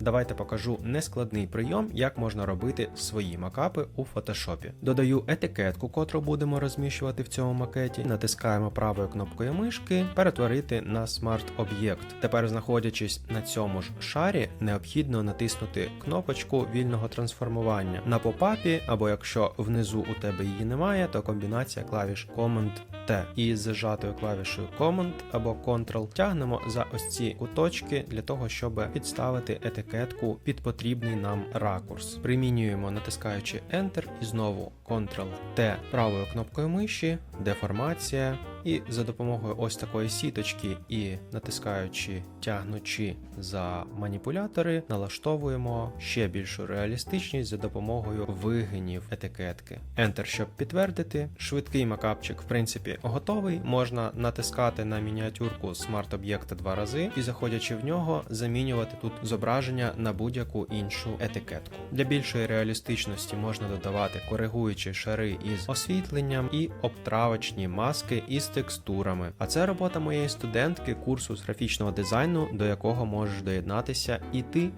Давайте покажу нескладний прийом, як можна робити свої макапи у фотошопі. Додаю етикетку, котру будемо розміщувати в цьому макеті. Натискаємо правою кнопкою мишки перетворити на смарт-об'єкт. Тепер, знаходячись на цьому ж шарі, необхідно натиснути кнопочку вільного трансформування на попапі, або якщо внизу у тебе її немає, то комбінація клавіш Command T. І з зажатою клавішою Command або Ctrl тягнемо за ось ці куточки для того, щоб підставити етикетку під потрібний нам ракурс. Примінюємо натискаючи Enter і знову Ctrl-T правою кнопкою миші, деформація. І за допомогою ось такої сіточки і натискаючи, тягнучи за маніпулятори, налаштовуємо ще більшу реалістичність за допомогою вигинів етикетки. Enter, щоб підтвердити. Швидкий макапчик, в принципі, готовий. Можна натискати на мініатюрку смарт-об'єкта два рази і, заходячи в нього, замінювати тут зображення на будь-яку іншу етикетку. Для більшої реалістичності можна додавати коригуючі шари із освітленням і обтравочні маски із текстурами. А це робота моєї студентки курсу з графічного дизайну, до якого можеш доєднатися і ти.